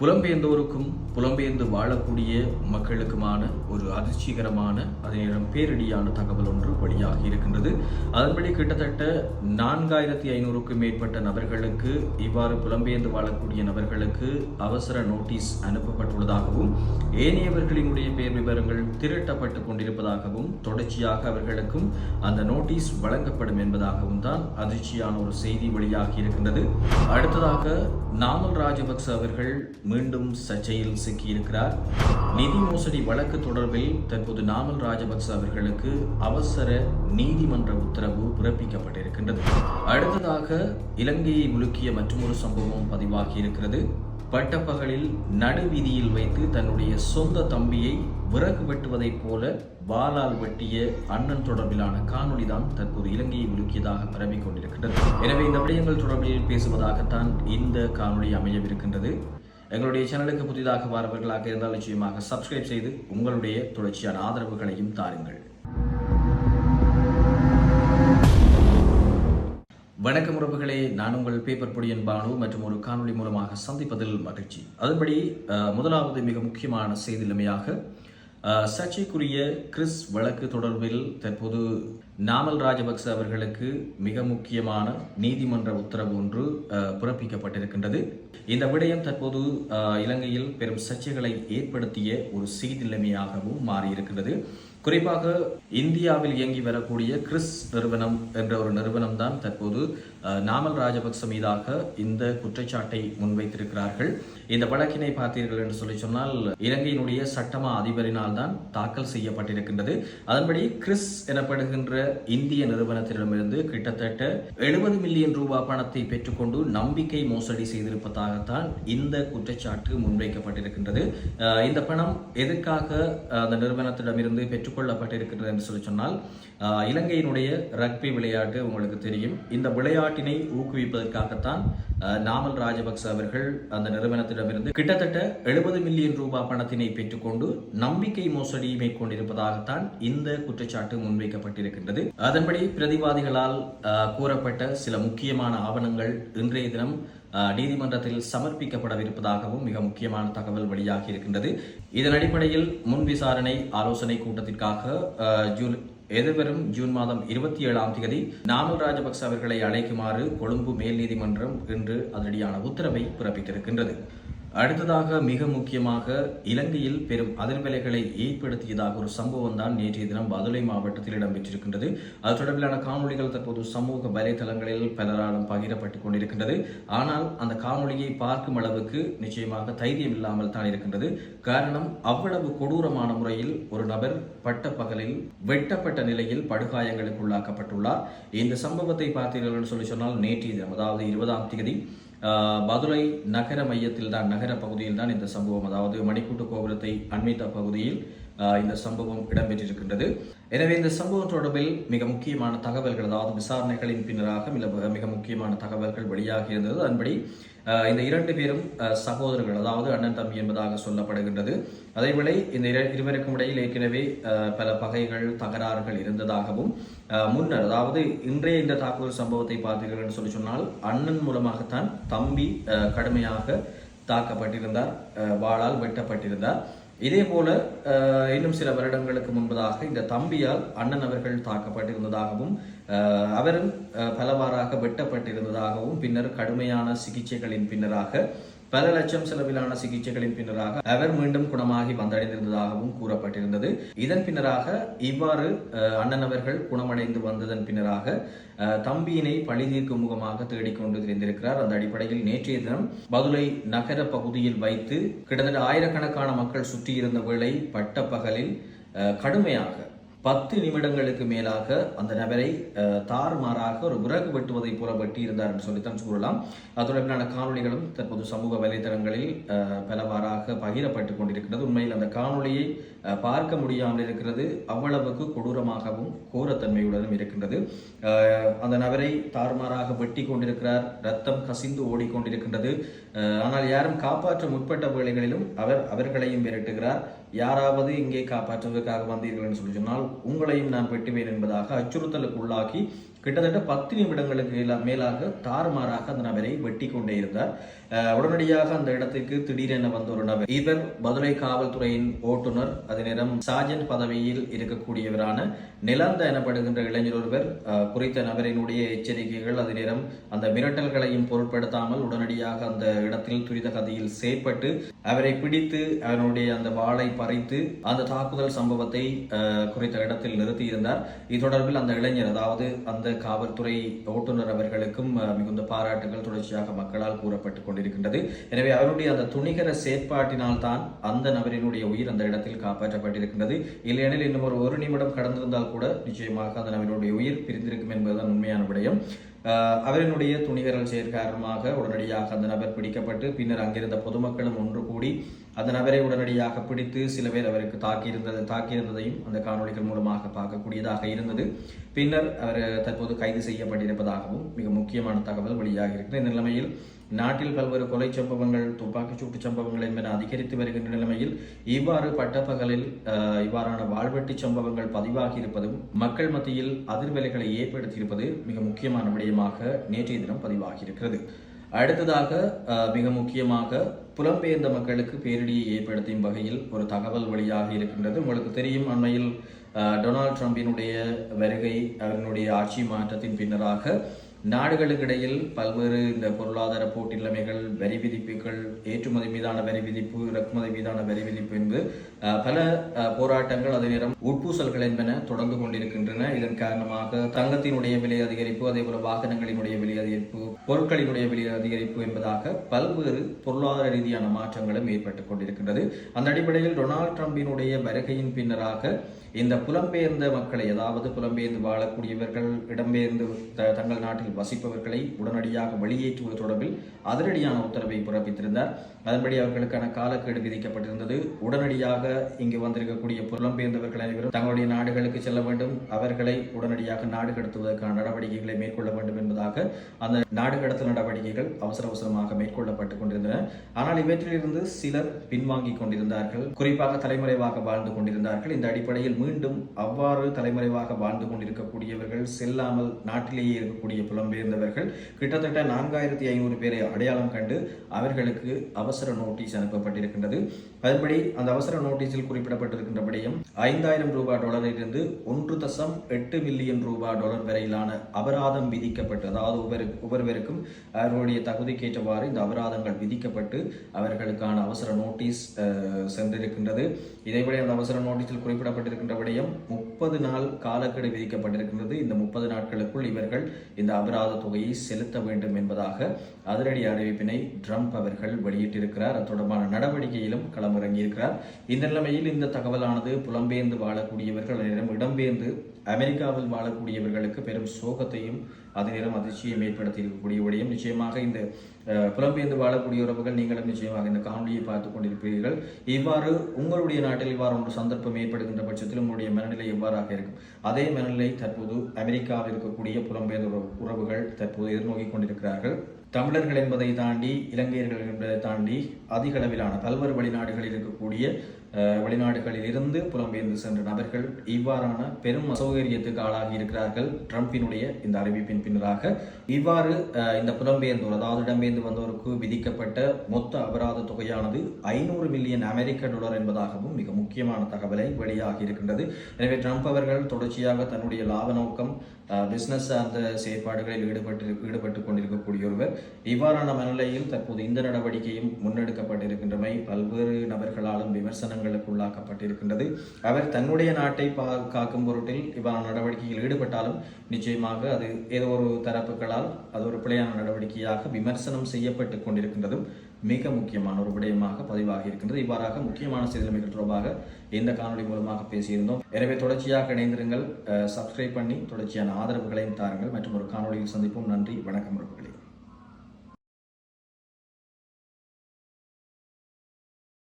புலம்பெயர்ந்தோருக்கும் புலம்பெயர்ந்து வாழக்கூடிய மக்களுக்குமான ஒரு அதிர்ச்சிகரமான அதே நேரம் பேரிடியான தகவல் ஒன்று வெளியாகி இருக்கின்றது. அதன்படி கிட்டத்தட்ட நான்காயிரத்தி ஐநூறுக்கும் மேற்பட்ட நபர்களுக்கு இவ்வாறு புலம்பெயர்ந்து வாழக்கூடிய நபர்களுக்கு அவசர நோட்டீஸ் அனுப்பப்பட்டுள்ளதாகவும் ஏனையவர்களினுடைய பெயர் விவரங்கள் திரட்டப்பட்டு கொண்டிருப்பதாகவும் தொடர்ச்சியாக அவர்களுக்கும் அந்த நோட்டீஸ் வழங்கப்படும் என்பதாகவும் தான் அதிர்ச்சியான ஒரு செய்தி வெளியாகி இருக்கின்றது. அடுத்ததாக நாமல் ராஜபக்ச அவர்கள் மீண்டும் சர்ச்சையில் சிக்கியிருக்கிறார். நிதி மோசடி வழக்கு தொடர்பில் தற்போது நாமல் ராஜபக்ச அவர்களுக்கு அவசர நீதிமன்ற உத்தரவு பிறப்பிக்கப்பட்டிருக்கின்றது. அடுத்ததாக இலங்கையை முழுக்கிய மற்றொரு சம்பவம் பதிவாகி இருக்கிறது பட்டப்பகலில் நடுவீதியில் வைத்து தன்னுடைய சொந்த தம்பியை விறகு வெட்டுவதைப் போல வாளால் வெட்டிய அண்ணன் தொடர்பிலான காணொளி தான் தற்போது இலங்கையை முழுக்கியதாக பரவிக் கொண்டிருக்கின்றது. எனவே இந்த விடயங்கள் தொடர்பில் பேசுவதாகத்தான் இந்த காணொளி அமையவிருக்கின்றது. எங்களுடைய சேனலுக்கு புதிதாக வரவர்களாக இருந்தால் நிச்சயமாக சப்ஸ்கிரைப் செய்து உங்களுடைய தொடர்ச்சியான ஆதரவுகளையும் தாருங்கள். வணக்கம் உறவுகளே நான் உங்கள் பேப்பர் பொடியன் பானு மற்றும் ஒரு காணொளி மூலமாக சந்திப்பதில் மகிழ்ச்சி. அதன்படி அஹ், முதலாவது மிக முக்கியமான செய்திலமையாக சர்ச்சைக்குரிய கிறிஸ் வழக்கு தொடர்பில் தற்போது நாமல் ராஜபக்ச அவர்களுக்கு மிக முக்கியமான நீதிமன்ற உத்தரவு ஒன்று அஹ், பிறப்பிக்கப்பட்டிருக்கின்றது. இந்த விடயம் தற்போது இலங்கையில் பெரும் சர்ச்சைகளை ஏற்படுத்திய ஒரு சீதிலமையாகவும் மாறியிருக்கின்றது. குறிப்பாக இந்தியாவில் இயங்கி வரக்கூடிய கிறிஸ் நிறுவனம் என்ற ஒரு நிறுவனம் தான் தற்போது நாமல் ராஜபக்ச மீதாக இந்த குற்றச்சாட்டை முன்வைத்திருக்கிறார்கள். இந்த வழக்கினை பார்த்தீர்கள் என்று சொல்லி சொன்னால் இலங்கையினுடைய சட்டமா அதிபரினால் தான் தாக்கல் செய்யப்பட்டிருக்கின்றது. அதன்படி கிறிஸ் எனப்படுகின்ற இந்திய நிறுவனத்திடமிருந்து கிட்டத்தட்ட எழுபது மில்லியன் ரூபாய் பணத்தை பெற்றுக்கொண்டு நம்பிக்கை மோசடி செய்திருப்பதாகத்தான் இந்த குற்றச்சாட்டு முன்வைக்கப்பட்டிருக்கின்றது. இந்த பணம் எதற்காக அந்த நிறுவனத்திடமிருந்து பெற்றுக்கொள்ளப்பட்டிருக்கின்றது என்று சொல்லி சொன்னால் இலங்கையினுடைய ரக்பி விளையாட்டு உங்களுக்கு தெரியும். இந்த விளையாட்டு விளையாட்டினை ஊக்குவிப்பதற்காகத்தான் நாமல் ராஜபக்ச அவர்கள் அந்த நிறுவனத்திடமிருந்து கிட்டத்தட்ட எழுபது மில்லியன் ரூபாய் பணத்தினை பெற்றுக்கொண்டு நம்பிக்கை மோசடி மேற்கொண்டிருப்பதாகத்தான் இந்த குற்றச்சாட்டு முன்வைக்கப்பட்டிருக்கின்றது. அதன்படி பிரதிவாதிகளால் கூறப்பட்ட சில முக்கியமான ஆவணங்கள் இன்றைய தினம் நீதிமன்றத்தில் சமர்ப்பிக்கப்படவிருப்பதாகவும் மிக முக்கியமான தகவல் வெளியாகி இருக்கின்றது இதன் அடிப்படையில் முன் விசாரணை ஆலோசனை கூட்டத்திற்காக அஹ், ஜூன் எதிர்வரும் ஜூன் மாதம் இருபத்தி ஏழாம் தேதி நாமல் ராஜபக்ச அவர்களை அழைக்குமாறு கொழும்பு மேல் நீதிமன்றம் இன்று அதனடியான உத்தரவை பிறப்பித்திருக்கின்றது. அடுத்ததாக மிக முக்கியமாக இலங்கையில் பெரும் அதிர்வலைகளை ஏற்படுத்தியதாக ஒரு சம்பவம் தான் நேற்றைய தினம் பதுளை மாவட்டத்தில் இடம்பெற்றிருக்கின்றது. அது தொடர்பிலான காணொலிகள் தற்போது சமூக வலைதளங்களில் பலராலும் பகிரப்பட்டுக் கொண்டிருக்கின்றது. ஆனால் அந்த காணொலியை பார்க்கும் அளவுக்கு நிச்சயமாக தைரியம் இல்லாமல் தான் இருக்கின்றது. காரணம் அவ்வளவு கொடூரமான முறையில் ஒரு நபர் பட்ட பகலில் வெட்டப்பட்ட நிலையில் படுகாயங்களுக்கு உள்ளாக்கப்பட்டுள்ளார். இந்த சம்பவத்தை பார்த்தீர்கள் சொல்லி சொன்னால் நேற்றைய தினம் அதாவது இருபதாம் தேதி மதுரை நகர மையத்தில் தான் நகர பகுதியில் தான் இந்த சம்பவம். அதாவது மணிக்கூட்டு கோபுரத்தை அண்மித்த பகுதியில் இந்த சம்பவம் இடம்பெற்றிருக்கின்றது. எனவே இந்த சம்பவம் தொடர்பில் மிக முக்கியமான தகவல்கள் அதாவது விசாரணைகளின் பின்னராக மிக மிக முக்கியமான தகவல்கள் வெளியாகி இருந்தது. அதன்படி இந்த இரண்டு பேரும் சகோதரர்கள் அதாவது அண்ணன் தம்பி என்பதாக சொல்லப்படுகின்றது. அதேவேளை இந்த இருவருக்கும் இடையில் ஏற்கனவே பல பகைகள் தகராறுகள் இருந்ததாகவும் முன்னர் அதாவது இன்றைய இந்த தாக்குதல் சம்பவத்தை பார்த்தீர்கள் சொல்லி சொன்னால் அண்ணன் மூலமாகத்தான் தம்பி கடுமையாக தாக்கப்பட்டிருந்தார் வாளால் வெட்டப்பட்டிருந்தார். இதே போல இன்னும் சில வருடங்களுக்கு முன்பதாக இந்த தம்பியால் அண்ணன் அவர்கள் தாக்கப்பட்டிருந்ததாகவும் அவரும் பலவாறாக வெட்டப்பட்டிருந்ததாகவும் பின்னர் கடுமையான சிகிச்சைகளின் பின்னராக பல லட்சம் செலவிலான சிகிச்சைகளின் பின்னராக அவர் மீண்டும் குணமாகி வந்தடைந்திருந்ததாகவும் கூறப்பட்டிருந்தது. இதன் பின்னராக இவ்வாறு அண்ணன் அவர்கள் குணமடைந்து வந்ததன் பின்னராக தம்பியினை பழி தீர்க்கும் முகமாக தேடிக்கொண்டு தெரிந்திருக்கிறார். அந்த அடிப்படையில் நேற்றைய தினம் பதுளை நகர பகுதியில் வைத்து கிட்டத்தட்ட ஆயிரக்கணக்கான மக்கள் சுற்றியிருந்த வேளை பட்ட பகலில் கடுமையாக பத்து நிமிடங்களுக்கு மேலாக அந்த நபரை அஹ், தாறுமாறாக ஒரு விறகு வெட்டுவதை போல வெட்டி இருந்தார் என்று சொல்லித்தான் கூறலாம். அது காணொலிகளும் தற்போது சமூக வலைதளங்களில் அஹ், பலவாறாக பகிரப்பட்டுக் கொண்டிருக்கிறது உண்மையில் அந்த காணொளியை பார்க்க முடியாமல் இருக்கிறது அவ்வளவுக்கு கொடூரமாகவும் கோரத்தன்மையுடனும் இருக்கின்றது. அந்த நபரை தாறுமாறாக வெட்டி கொண்டிருக்கிறார் ரத்தம் கசிந்து ஓடிக்கொண்டிருக்கின்றது. ஆனால் யாரும் காப்பாற்ற முற்பட்ட வேளைகளிலும் அவர் அவர்களையும் விரட்டுகிறார் யாராவது இங்கே காப்பாற்றுவதற்காக வந்தீர்கள் என்று சொல்லி சொன்னால் உங்களையும் நான் வெட்டுவேன் என்பதாக அச்சுறுத்தலுக்கு உள்ளாக்கி கிட்டத்தட்ட பத்து நிமிடங்களுக்கு மேலா- மேலாக தாறுமாறாக அந்த நபரை வெட்டி கொண்டே இருந்தார். உடனடியாக அந்த இடத்துக்கு திடீரென வந்த ஒரு நபர். இவர் மதுரை காவல்துறையின் ஓட்டுநர். அதே நேரம் சார்ஜென்ட் பதவியில் இருக்கக்கூடியவரான நிலந்த எனப்படுகின்ற இளைஞர் ஒருவர் குறித்த நபரினுடைய எச்சரிக்கைகள் அதே நேரம் அந்த மிரட்டல்களையும் பொருட்படுத்தாமல் உடனடியாக அந்த இடத்தில் துரித கதையில் செயற்பட்டு அவரை பிடித்து அவனுடைய அந்த வாளை பறித்து அந்த தாக்குதல் சம்பவத்தை அஹ், குறித்த இடத்தில் நிறுத்தியிருந்தார். இது தொடர்பில் அந்த இளைஞர் அதாவது அந்த காவல்துறை ஓட்டுநர் அவர்களுக்கும் அஹ், மிகுந்த பாராட்டுகள் தொடர்ச்சியாக மக்களால் கூறப்பட்டு கொண்டு கொண்டிருக்கின்றது. எனவே அவருடைய அந்த துணிகர செயற்பாட்டினால் தான் அந்த நபரினுடைய உயிர் அந்த இடத்தில் காப்பாற்றப்பட்டிருக்கின்றது. இல்லையெனில் இன்னும் ஒரு ஒரு நிமிடம் கடந்திருந்தால் கூட நிச்சயமாக அந்த நபரினுடைய உயிர் பிரிந்திருக்கும் என்பதுதான் உண்மையான விடயம். அவரினுடைய துணிகரல் செயல் காரணமாக உடனடியாக அந்த நபர் பிடிக்கப்பட்டு பின்னர் அங்கிருந்த பொதுமக்களும் ஒன்று கூடி அந்த நபரை உடனடியாக பிடித்து சில பேர் அவருக்கு தாக்கியிருந்தது தாக்கியிருந்ததையும் அந்த காணொளிகள் மூலமாக பார்க்கக்கூடியதாக இருந்தது. பின்னர் அவர் தற்போது கைது செய்யப்பட்டிருப்பதாகவும் மிக முக்கியமான தகவல் வெளியாக இருக்கிறது இந்த நிலைமையில் நாட்டில் பல்வேறு கொலை சம்பவங்கள் துப்பாக்கிச் சூட்டு சம்பவங்கள் என்பன அதிகரித்து வருகின்ற நிலைமையில் இவ்வாறு பட்டப்பகலில் இவ்வாறான வாழ்வெட்டி சம்பவங்கள் பதிவாகி இருப்பதும் மக்கள் மத்தியில் அதிர்வலைகளை ஏற்படுத்தியிருப்பது மிக முக்கியமான விடயமாக நேற்றைய தினம் பதிவாகியிருக்கிறது. அடுத்ததாக மிக முக்கியமாக புலம்பெயர்ந்த மக்களுக்கு பேரிடியை ஏற்படுத்தும் வகையில் ஒரு தகவல் வழியாக இருக்கின்றது. உங்களுக்கு தெரியும் அண்மையில் டொனால்ட் ட்ரம்பினுடைய வருகை அவர்களுடைய ஆட்சி மாற்றத்தின் பின்னராக நாடுகளுக்கிடையில் பல்வேறு இந்த பொருளாதார போட்டிநிலைமைகள் வரி விதிப்புகள் ஏற்றுமதி மீதான வரி விதிப்பு இறக்குமதி மீதான வரி விதிப்பு என்று பல போராட்டங்கள் அதே நேரம் உட்பூசல்கள் என்பன தொடர்ந்து கொண்டிருக்கின்றன. இதன் காரணமாக தங்கத்தினுடைய விலை அதிகரிப்பு அதே போல வாகனங்களினுடைய விலை அதிகரிப்பு பொருட்களினுடைய விலை அதிகரிப்பு என்பதாக பல்வேறு பொருளாதார ரீதியான மாற்றங்களும் ஏற்பட்டுக் கொண்டிருக்கின்றது. அந்த அடிப்படையில் டொனால்ட் ட்ரம்பினுடைய வருகையின் பின்னராக இந்த புலம்பெயர்ந்த மக்களை அதாவது புலம்பெயர்ந்து வாழக்கூடியவர்கள் இடம்பெயர்ந்து த- தங்கள் நாட்டில் வசிப்பவர்களை உடனடியாக வெளியேற்றுவது தொடர்பில் அதிரடியான உத்தரவை பிறப்பித்திருந்தார். அதன்படி அவர்களுக்கான காலக்கெடு விதிக்கப்பட்டிருந்தது. உடனடியாக இங்கு வந்திருக்கக்கூடிய புலம்பெயர்ந்தவர்கள் அனைவரும் தங்களுடைய நாடுகளுக்கு செல்ல வேண்டும். அவர்களை உடனடியாக நாடு கடத்துவதற்கான நடவடிக்கைகளை மேற்கொள்ள வேண்டும் என்பதாக அந்த நாடு கடத்தல் நடவடிக்கைகள் அவசர அவசரமாக மேற்கொள்ளப்பட்டுக் கொண்டிருந்தன. ஆனால் இவற்றிலிருந்து சிலர் பின்வாங்கிக் கொண்டிருந்தார்கள். குறிப்பாக தலைமறைவாக வாழ்ந்து கொண்டிருந்தார்கள். இந்த அடிப்படையில் மீண்டும் அவ்வாறு தலைமறைவாக வாழ்ந்து கொண்டிருக்கக்கூடியவர்கள் செல்லாமல் நாட்டிலேயே இருக்கக்கூடிய புலம்பெயர்ந்தவர்கள் கிட்டத்தட்ட நான்காயிரத்தி ஐநூறு பேரை அடையாளம் கண்டு அவர்களுக்கு அவசர நோட்டீஸ் அனுப்பப்பட்டிருக்கின்றது. அதன்படி அந்த அவசர நோட்டீஸில் குறிப்பிடப்பட்டிருக்கின்றபடியும் ஐந்தாயிரம் ரூபாய் டாலரிலிருந்து ஒன்று தசம் எட்டு மில்லியன் ரூபாய் டாலர் வரையிலான அபராதம் விதிக்கப்பட்டு அதாவது ஒவ்வொரு ஒவ்வொருவருக்கும் அவர்களுடைய தகுதிக்கேற்றவாறு இந்த அபராதங்கள் விதிக்கப்பட்டு அவர்களுக்கான அவசர நோட்டீஸ் சென்றிருக்கின்றது. இதேபடி அந்த அவசர நோட்டீஸில் குறிப்பிடப்பட்டிருக்கின்ற விடயம் முப்பது நாள் காலக்கெடு விதிக்கப்பட்டிருக்கின்றது. இந்த முப்பது நாட்களுக்குள் இவர்கள் இந்த அபராத தொகையை செலுத்த வேண்டும் என்பதாக அதிரடி அறிவிப்பினை ட்ரம்ப் அவர்கள் வெளியிட்டிருக்கிறார். அது தொடர்பான நடவடிக்கையிலும் களமிறங்கியிருக்கிறார். இந்த நிலைமையில் இந்த தகவலானது புலம்பெயர்ந்து வாழக்கூடியவர்கள் இடம்பெயர்ந்து அமெரிக்காவில் வாழக்கூடியவர்களுக்கு பெரும் சோகத்தையும் அதே நேரம் அதிர்ச்சியும் ஏற்படுத்தி இருக்கக்கூடிய விடயம். நிச்சயமாக இந்த புலம்பெயர்ந்து வாழக்கூடிய உறவுகள் நீங்களும் நிச்சயமாக இந்த காணொலியை பார்த்துக் கொண்டிருப்பீர்கள். இவ்வாறு உங்களுடைய நாட்டில் இவ்வாறு ஒரு சந்தர்ப்பம் ஏற்படுகின்ற பட்சத்தில் உங்களுடைய மனநிலை எவ்வாறாக இருக்கும்? அதே மனநிலை தற்போது அமெரிக்காவில் இருக்கக்கூடிய புலம்பெயர்ந்த உறவு- உறவுகள் தற்போது எதிர்நோக்கி கொண்டிருக்கிறார்கள். தமிழர்கள் என்பதை தாண்டி இலங்கையர்கள் என்பதை தாண்டி அதிக அளவிலான பல்வேறு வெளிநாடுகளில் இருக்கக்கூடிய வெளிநாடுகளிலிருந்து வெளிநாடுகளில் இருந்து புலம்பெயர்ந்து சென்ற நபர்கள் இவ்வாறான பெரும் அசௌகரியத்துக்கு ஆளாகி இருக்கிறார்கள். ட்ரம்பினுடைய இந்த அறிவிப்பின் பின்னராக இவ்வாறு இந்த புலம்பெயர்ந்தோர் அதாவது இடம்பெயர்ந்து வந்தோருக்கு விதிக்கப்பட்ட மொத்த அபராத தொகையானது ஐநூறு மில்லியன் அமெரிக்க டாலர் என்பதாகவும் மிக முக்கியமான தகவலை வெளியாகி இருக்கின்றது. எனவே ட்ரம்ப் அவர்கள் தொடர்ச்சியாக தன்னுடைய லாப நோக்கம் பிசினஸ் சார்ந்த செயற்பாடுகளில் ஈடுபட்டு ஈடுபட்டு கொண்டிருக்க ஒருவர் இவ்வாறான மனநிலையில் தற்போது இந்த நடவடிக்கையும் முன்னெடுக்கப்பட்டிருக்கின்றமை பல்வேறு நபர்களாலும் விமர்சனங்களுக்கு உள்ளாக்கப்பட்டிருக்கின்றது. அவர் தன்னுடைய நாட்டை பா காக்கும் பொருட்டில் இவ்வாறான நடவடிக்கையில் ஈடுபட்டாலும் நிச்சயமாக அது ஏதோ ஒரு தரப்புகளால் அது ஒரு பிழையான நடவடிக்கையாக விமர்சனம் செய்யப்பட்டு கொண்டிருக்கின்றதும் மிக முக்கியமான ஒரு விடயமாக பதிவாகி இருக்கின்றது. இவ்வாறாக முக்கியமான செய்திகள் தொடர்பாக இந்த காணொலி மூலமாக பேசியிருந்தோம். எனவே தொடர்ச்சியாக இணைந்திருங்கள். சப்ஸ்கிரைப் பண்ணி தொடர்ச்சியான ஆதரவுகளையும் தாருங்கள். மற்றும் ஒரு காணொலியில் சந்திப்போம். நன்றி. வணக்கம். உறவுகளே